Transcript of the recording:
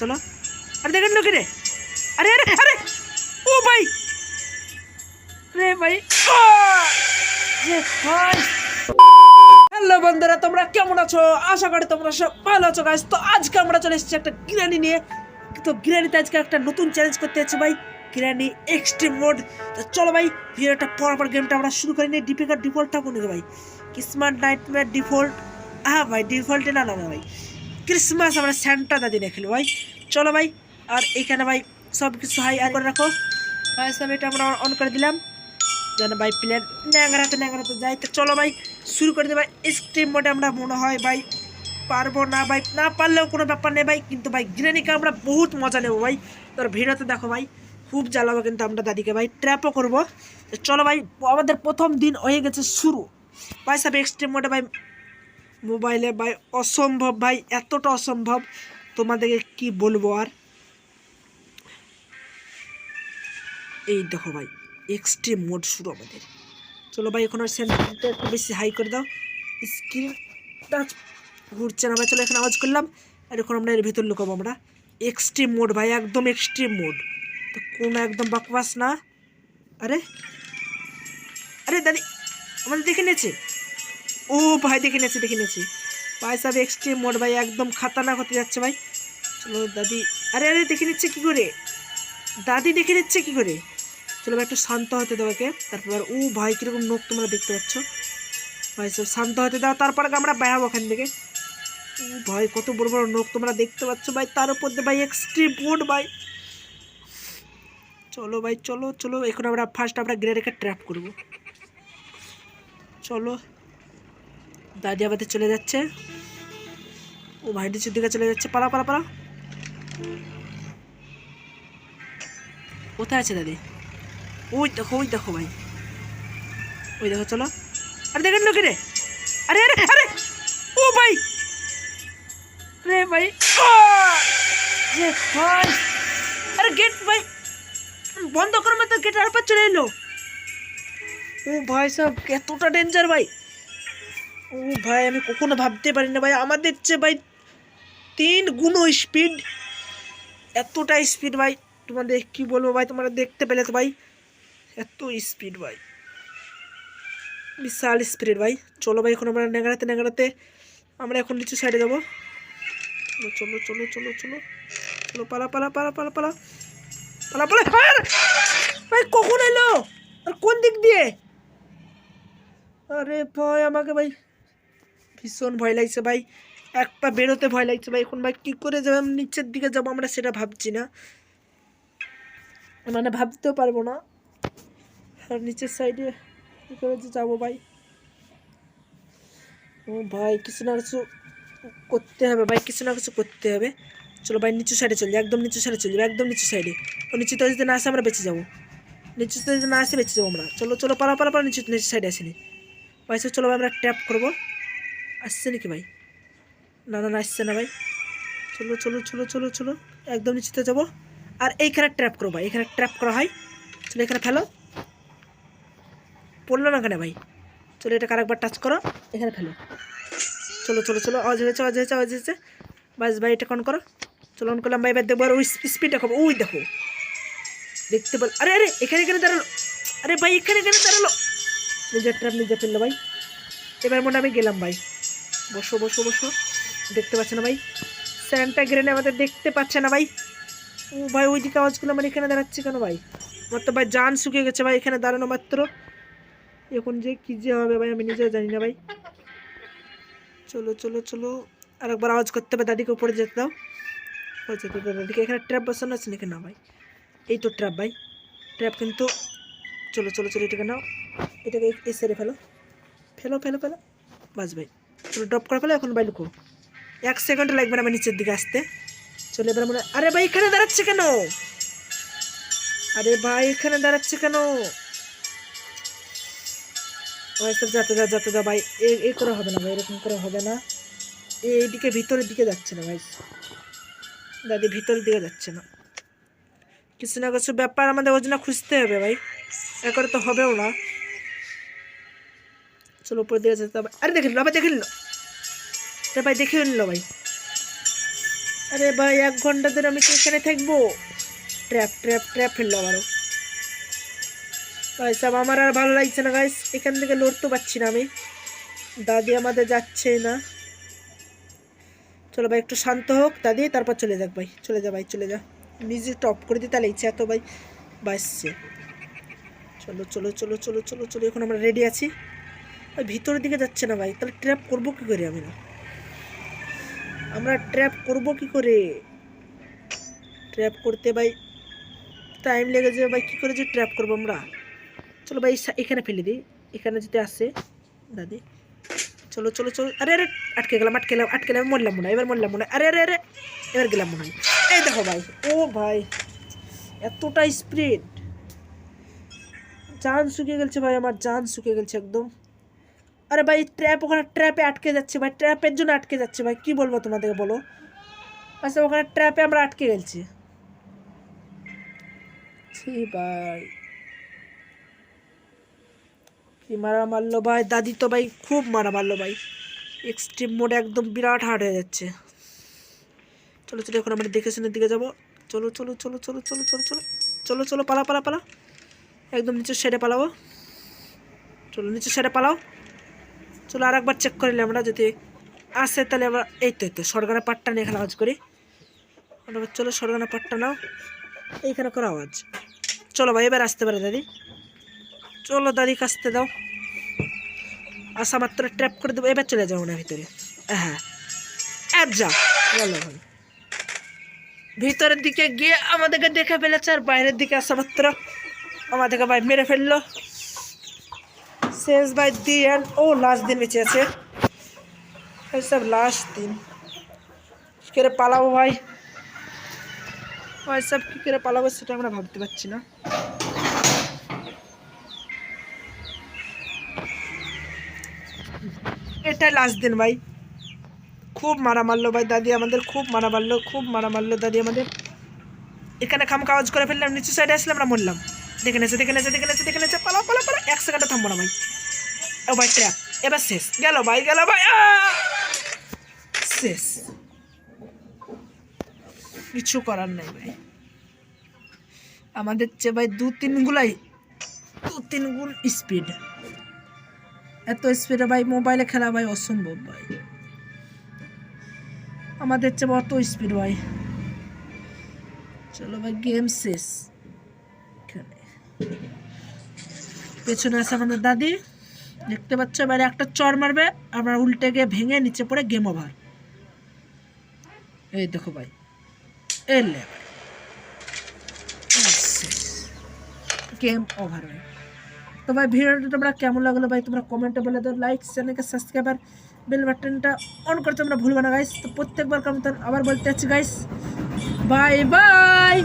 চলো। আরে দেখেন লোকে রে। আরে আরে আরে। ও ভাই। রে ভাই। হ্যালো বন্ধুরা, তোমরা কেমন আছো? আশা করি তোমরা সব ভালো আছো গাইস তো আজকে আমরা চলে এসেছি একটা গিরানি নিয়ে। তো গিরানিতে আজকে একটা নতুন চ্যালেঞ্জ করতে যাচ্ছি ভাই গিরানি এক্সট্রিম মোড তো চলো ভাই ভিডিওটা পর পর গেমটা আমরা শুরু করে নিই ডিপিকার ডিফল্টটা কোন ভাই। স্মার্ট নাইটমেয়ার ডিফল্ট হ্যাঁ ভাই ডিফল্টে না না ভাই। ক্রিসমাস আমরা স্যান্টা দাদি খেলি। ভাই, চলো ভাই, আর এখানে ভাই সব কিছু হাই আর করে রাখো। ভাই, সব এটা আমরা অন করে দিলাম। যেন ভাই প্লেন ন্যাংরাতে ন্যাংরাতে যাই তো চলো ভাই, শুরু করে দিই ভাই। স্ট্রিম মোডে আমরা মনে হয় ভাই পারব না ভাই। না পারলেও কোনো ব্যাপার নেই ভাই, কিন্তু ভাই গ্রেনিকে আমরা বহুত মজা নেব ভাই। তোর ভিডিওতে দেখো ভাই, খুব জ্বালাবো কিন্তু আমরা দাদিকে ভাই। ট্র্যাপও করব। চলো ভাই, আমাদের প্রথম দিন হয়ে গেছে শুরু। ভাই, সব এক্সট্রিম মোডে ভাই মোবাইলে ভাই, অসম্ভব ভাই, এতটা অসম্ভব। তোমাদেরকে কি বলব আর? এই দেখো ভাই এক্সট্রিম মোড শুরু আমাদের। চলো ভাই, এখন আর সেন্টারটা একটু বেশি হাই করে দাও। স্ক্রিন টাচ ঘুরছে না ভাই, চলো এখন আওয়াজ করলাম। আর এখন আমরা এর ভিতর লুকাবো আমরা। এক্সট্রিম মোড ভাই, একদম এক্সট্রিম মোড তো কোনো একদম বাকবাস না। আরে আরে দাদি, আমাদের দেখে নিয়েছে? ও ভাই, দেখে নিয়েছি, দেখে নিয়েছে। ভাই সব এক্সট্রিম মোড ভাই, একদম খাতারনাক হতে যাচ্ছে, ভাই। চলো দাদি, আরে আরে, দেখে নিচ্ছে কী করে? দাদি, দেখে নিচ্ছে কী করে? চলো ভাই, একটু শান্ত হতে দাও ওকে। তারপর, ও ভাই, কীরকম নোখ তোমরা দেখতে পাচ্ছ? ভাই সব শান্ত হতে দাও, তারপর আমরা বেড়াবো ওখান থেকে। ও ভাই, কত বড় বড় নোখ তোমরা দেখতে পাচ্ছ, ভাই। তার উপর দিয়ে, ভাই এক্সট্রিম মোড ভাই। চলো ভাই, চলো চলো, এখন আমরা ফার্স্ট আমরা গ্রেডেকে ট্র্যাপ করব। চলো। দাদি আমাদের চলে যাচ্ছে। ও ভাই নিচের দিকে চলে যাচ্ছে। পালা পালা পালা। কোথায় আছে দাদি? ওই দেখো ওই দেখো ভাই। ওই দেখো, চলো। আরে দেখেন লোকে রে। আরে আরে আরে। ও ভাই। রে ভাই। ভাই। আরে গেট ভাই। বন্ধ করবে তো গেট আর চলে এলো। ও ভাই সব এতটা ডেঞ্জার ভাই। ও ভাই, আমি কখনো ভাবতে পারি না ভাই। আমাদের চেয়ে ভাই তিন গুণ স্পিড এতটা স্পিড ভাই। তোমাদের কি বলব ভাই, তোমরা দেখতে পেলে তো ভাই। এত স্পিড ভাই। বিশাল স্পিড ভাই। চলো ভাই, এখন আমরা নেগাড়াতে নেগাড়াতে আমরা এখন নিচু সাইডে যাব। চলো চলো চলো চলো চলো। পালা পালা পালা পালা পালা। পালা পালা! ভাই, কখন এলো? আর কোন দিক দিয়ে? আরে ভয় আমাকে ভাই ভীষণ ভয় লাগছে ভাই। এক পা বেরোতে ভয় লাগছে ভাই। এখন ভাই কী করে যাব? নিচের দিকে যাব, আমরা সেটা ভাবছি না। মানে ভাবতেও পারব না। আর নিচের সাইডে কী করে যে যাব ভাই? ও ভাই, কিছু না কিছু করতে হবে ভাই, কিছু না কিছু করতে হবে। চলো ভাই, নিচু সাইডে চলে, একদম নিচু সাইডে চলে একদম নিচু সাইডে ও নিচু তো যদি না আসে আমরা বেঁচে যাব। নিচু তো যদি না আসে বেঁচে যাব আমরা। চলো চলো পারা পালা পালা নিচু নিচু সাইডে আসেনি। ভাই, চলো ভাই, আমরা ট্যাপ করব। আসছে নাকি ভাই? না না আসছে না ভাই। চলো চলো চলো চলো চলো। একদম নিচুতে যাব। আর এইখানে ট্র্যাপ করো ভাই এখানে ট্র্যাপ করা হয়। চলো এখানে ফেলো। পড়ল না কেন ভাই? চলো এটা আরেকবার টাচ করো। এখানে ফেলো। চলো চলো চলো, আওয়াজ হয়েছে আওয়াজ হয়েছে আওয়াজ হয়েছে। বাস ভাই, এটা অন করো। চলো অন করলাম ভাই, এবার দেখব আর ওই স্পিড দেখো। ওই দেখো। দেখতে বল আরে আরে, এখানে এখানে দাঁড়াল। আরে ভাই, এখানে এখানে দাঁড়াল। নিজের ট্র্যাপ নিজে ফেলল ভাই। এবার মনে আমি গেলাম ভাই। বসো বসো বসো। দেখতে পাচ্ছে না ভাই? স্যান্টা গ্রেনে আমাদের দেখতে পাচ্ছে না ভাই। ও ভাই ওই দিকে আওয়াজগুলো মানে এখানে দাঁড়াচ্ছে কেন ভাই? আমার তো ভাই জান শুকিয়ে গেছে ভাই, এখানে দাঁড়ানো মাত্র। এখন যে কী যে হবে ভাই, আমি নিজেও জানি না ভাই। চলো চলো চলো। আর একবার আওয়াজ করতে হবে, দাদিকে উপরে যেতে দাও। দাদিকে। এখানে ট্র্যাপ বসানো আছে না ভাই। এই তো ট্র্যাপ ভাই। ট্র্যাপ কিন্তু চলো চলো চলো, এটাকে নাও। এটাকে এই সেরে ফেলো। ফেলো ফেলো ফেলো। বাস ভাই। চলো ড্রপ করে ফেলো এখন ভাই লুকো। এক সেকেন্ড লাগবে না আমার নিচের দিকে আসতে। চলে এবার মনে আরে ভাই, এখানে দাঁড়াচ্ছে কেন? আরে ভাই, এখানে দাঁড়াচ্ছে কেন? ভাই সব যাতে যা যাতে যা ভাই, এ করে হবে না ভাই, এরকম করে হবে না। এইদিকে ভিতরের দিকে যাচ্ছে না ভাই। দাদি, ভিতরের দিকে যাচ্ছে না। কিছু না কিছু ব্যাপার আমাদের ওই জন্য খুঁজতে হবে ভাই। এ করে তো হবেও না। চলো উপরে দিকে যেতে হবে। আরে দেখে নিল, আবার দেখে নিল। আরে ভাই, দেখে নিল ভাই। আরে ভাই, এক ঘণ্টা ধরে আমি এখানে থাকব। ট্র্যাপ ট্র্যাপ ট্র্যাপ ফেলল আবারও ভাই সব, আমার আর ভালো লাগছে না গাইস এখান থেকে লড়তে পারছি না আমি। দাদি আমাদের যাচ্ছে না। চলো ভাই, একটু শান্ত হোক, দাদি, তারপর চলে যাক ভাই। চলে যা ভাই, চলে যা। মিউজিকটা টপ করে দিই তাহলে ইচ্ছে এত ভাই। বাসছে চলো চলো চলো চলো চলো চলো, এখন আমরা রেডি আছি। ভিতরের দিকে যাচ্ছে না ভাই। তাহলে ট্র্যাপ করব কী করে আমি না? আমরা ট্র্যাপ করব কি করে? ট্র্যাপ করতে ভাই টাইম লেগে যাবে ভাই, কী করে যে ট্র্যাপ করব আমরা? চলো ভাই এখানে ফেলে দিই। এখানে যদি আসে, দাদি। চলো চলো চলো। আরে আরে, আটকে গেলাম আটকে গেলাম আটকে গেলাম, মরলাম মনে হয়, এবার মরলাম মনে হয়। আরে আরে আরে, এবার গেলাম মনে হয়। এই দেখো ভাই, ও ভাই, এতটা স্পিড জান শুকিয়ে গেছে ভাই, আমার জান শুকিয়ে গেছে একদম। আরে ভাই ট্র্যাপ ওখানে ট্র্যাপে আটকে যাচ্ছে ভাই ট্র্যাপের জন্য আটকে যাচ্ছে ভাই, কি বলব তোমাদেরকে বলো? আচ্ছা ওখানে ট্র্যাপে আমরা আটকে গেছি ভাই। কি মারা মারলো ভাই? দাদি তো ভাই খুব মারা মারলো ভাই। এক্সট্রিম মোড একদম বিরাট হার্ড হয়ে যাচ্ছে। চলো চলো, এখন আমরা দেখে শুনে দিকে যাব। চলো চলো চলো চলো চলো চলো চলো চলো চলো পালা পালা পালা একদম নিচের সাইডে পালাবো চলো, নিচের সাইডে পালাও। চলো আর একবার চেক করে নিলাম আমরা যদি আসে তাহলে আমরা এই তো এই তো সরকারের পাটটা নিয়ে এখানে আওয়াজ করি। এবার চলো সরকারের পাটটা নাও, এইখানে করো আওয়াজ। চলো ভাই, এবার আসতে পারে দাদি। চলো দাদি কাছতে দাও। আসা মাত্র ট্র্যাপ করে দেবো, এবার চলে যাব না ভিতরে। হ্যাঁ এক যা গেল ভাই। ভিতরের দিকে গিয়ে আমাদেরকে দেখে ফেলেছে, আর বাইরের দিকে আসা মাত্র আমাদেরকে ভাই মেরে ফেলল। শেষ ভাই দিন ও লাস্ট দিন বেঁচে আছে। এই সব লাস্ট দিন। করে পালাবো ভাই? ভাই, সব কী করে পালাবো সেটা আমরা ভাবতে পারছি না। এটাই লাস্ট দিন ভাই। খুব মারা মারলো ভাই দাদি আমাদের, খুব মারা মারলো, খুব মারা মারলো দাদি আমাদের। এখানে খাম কাজ করে ফেললাম, নিচু সাইডে আসলে আমরা মরলাম? দেখে নেছে দেখে নেছে দেখে নেছে দেখে নেছে পালা পালা পালা এক সেকেন্ডে থামবো না ভাই। ও ভাই ট্র্যাপ এবার শেষ। গেল ভাই গেল ভাই! শেষ। কিছু করার নাই ভাই। আমাদের চেয়ে ভাই দু তিন গুলাই, দু তিন গুণ স্পিড এত স্পিডে ভাই মোবাইলে খেলা ভাই অসম্ভব ভাই। আমাদের চেয়ে অত স্পিড ভাই। চলো ভাই গেম শেষ। পেছনে আছে আমাদের দাদি। দেখতে পাচ্ছ, এবারে একটা চর মারবে আমরা উল্টে গিয়ে ভেঙে নিচে পড়ে গেম ওভার এই দেখো ভাই, এলে গেম ওভার তো ভাই, ভিডিওটা তোমরা কেমন লাগল ভাই? তোমরা কমেন্টে বলে দাও লাইক চ্যানেলকে সাবস্ক্রাইব আর বেল বাটনটা অন করতে তোমরা ভুলবে না গাইস তো প্রত্যেকবার কেমন আবার বলতে চাচ্ছি গাইস বাই বাই